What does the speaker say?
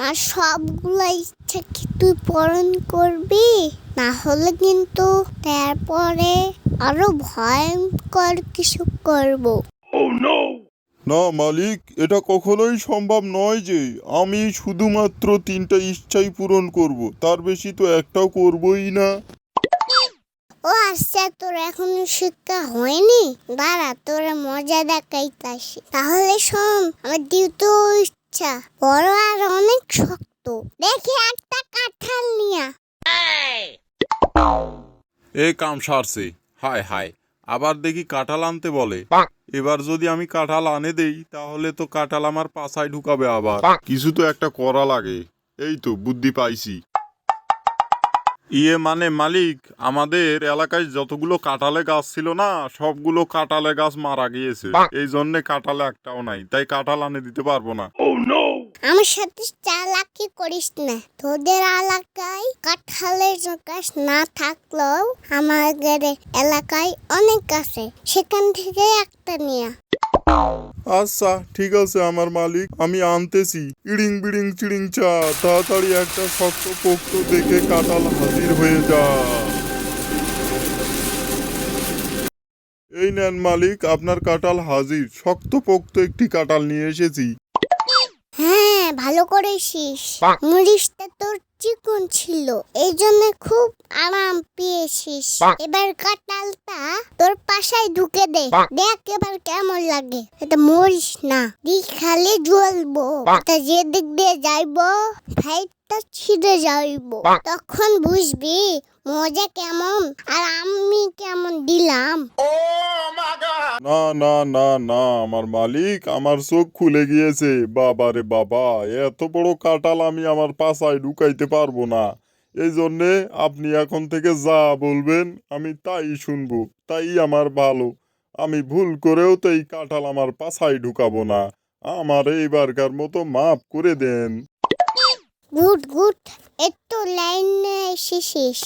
আর সবগুলো ইচ্ছা কি তুই পূরণ করবি? না হলে কিন্তু তারপরে আরও ভয়ঙ্কর কিছু করব। না মালিক এটা কখনোই সম্ভব নয় যে আমি শুধুমাত্র তিনটা ইচ্ছাই পূরণ করব। তার বেশি তো একটাও করবই না। ও আচ্ছা তোর এখনও শিক্ষা হয়নি? দাঁড়া তোর মজা দেখাইতাছি। তাহলে শোন আমার দ্বিতীয় ইচ্ছা বড় আর অনেক শক্ত। দেখি একটা কাঁঠাল নিয়া। এই কাম সারছে। হায় হায়, আবার দেখি কাঁঠাল আনতে বলে। এবার যদি আমি কাঁঠাল আনে দেই, তাহলে তো কাঁঠাল আমার পাছায় ঢুকাবে আবার। কিছু তো একটা করা লাগে। এই তো, বুদ্ধি পাইছি। ইয়ে মানে মালিক আমাদের এলাকায় যতগুলো কাঁঠালে গাছ ছিল না সবগুলো কাঁঠালে গাছ মারা গিয়েছে। এই জন্য কাঁঠালে একটাও নাই তাই কাঁঠাল আনে দিতে পারব না। আমার সাথে চালাকি করিস না। তোদের এলাকায় কাঁঠালের গাছ না থাকলেও আমাদের এলাকায় অনেক আছে। সেখান থেকে একটা নিয়া আচ্ছা ঠিক আছে আমার মালিক, আমি আনতেছি। ইড়িং বিড়িং চিড়িং চা, তাড়াতাড়ি একটা শক্ত পোক্ত দেখে কাঁঠাল হাজির হয়ে যা। এই নেন মালিক, আপনার কাঁঠাল হাজির। শক্ত পোক্ত একটি কাঁঠাল নিয়ে এসেছি। ভালো করেছিস। মরিচটা তোর চিকন ছিল এই জন্য খুব আরাম পেয়েছিস। এবার কাঁঠালটা তোর পাশায় ঢুকে দে দেখ এবার কেমন লাগে। এটা মরিস না দিক খালি জ্বলবো। এটা যে দিক দিয়ে যাইবো ফাইটটা ছিঁড়ে যাইবো। তখন বুঝবি মজা কেমন আর আমি কেমন দিলাম। না না না না, আমার মালিক, আমার চোখ খুলে গিয়েছে। বাবা রে বাবা, এত বড় কাঁঠাল আমি আমার পাছায় ঢুকাইতে পারব না। এই জন্যে আপনি এখন থেকে যা বলবেন, আমি তাই শুনব, তাই আমার ভালো। আমি ভুল করেও তো এই কাঁঠাল আমার পাছায় ঢুকাবো না। আমার এইবারকার মতো মাফ করে দেন। গুড গুড, একটু লাইনে এসেছিস